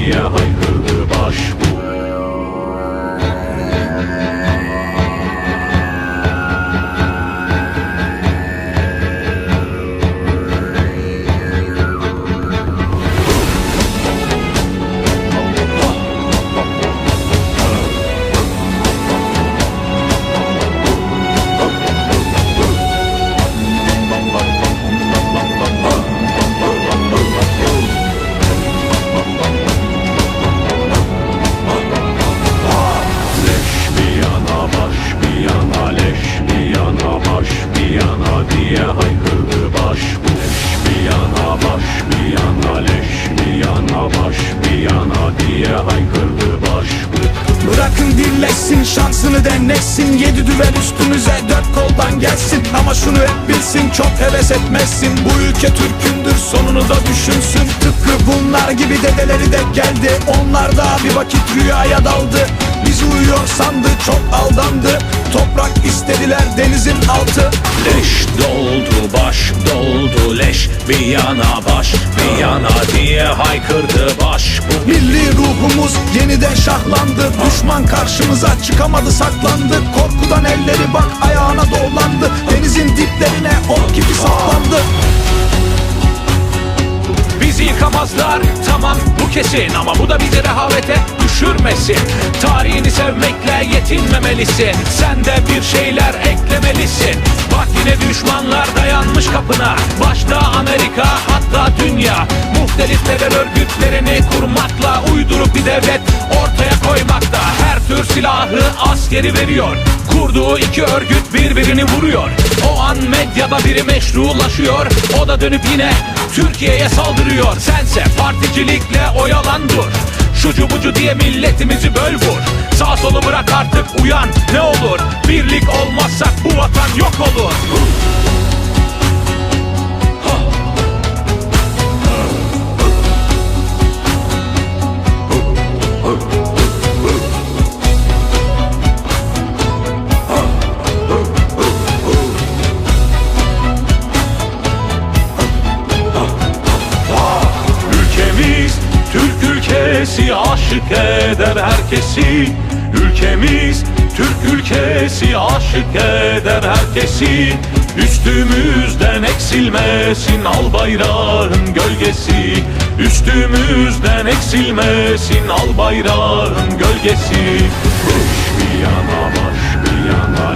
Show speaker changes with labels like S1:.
S1: diye haykırdı başbu Leş başbu Leş bir yana baş bir yana leş bir yana baş bir yana diye haykırdı başbu
S2: Bırakın dilleşsin şansını denesin Yedi düvel üstümüze dört koldan gelsin. Ama şunu hep bilsin çok heves etmezsin. Bu ülke Türk'ündür sonunu da düşünsün. Tıpkı bunlar gibi dedeleri de geldi. Onlar da bir vakit rüyaya daldı Bizi uyuyor sandı çok aldandı. Toprak istediler denizin altı.
S1: Leş doldu baş doldu leş. Bir yana baş bir yana diye haykırdı baş. Bu
S2: Milli ruhumuz yeniden şahlandı. Düşman karşımıza çıkamadı saklandı. Korkudan elleri bak
S1: Bizi yıkamazlar tamam bu kesin Ama bu da bizi rehavete düşürmesin. Tarihini sevmekle yetinmemelisin. Sen de bir şeyler eklemelisin. Bak yine düşmanlar dayanmış kapına. Başta Amerika hatta dünya. Muhtelif terör örgütlerini kurmakla Uydurup bir devlet ortaya koymakta. Her tür silahı askeri veriyor Kurduğu iki örgüt birbirini vuruyor. O an medyada biri meşrulaşıyor. O da dönüp yine Türkiye'ye saldırıyor. Sense particilikle oyalan dur. Şucu bucu diye milletimizi böl vur. Sağ solu bırak artık uyan ne olur. Birlik olmazsak bu vatan yok olur aşık eder herkesi. Ülkemiz Türk ülkesi aşık eder herkesi. Üstümüzden eksilmesin al bayrağın gölgesi. Üstümüzden eksilmesin al bayrağın gölgesi. Leş bir yana baş bir
S2: yana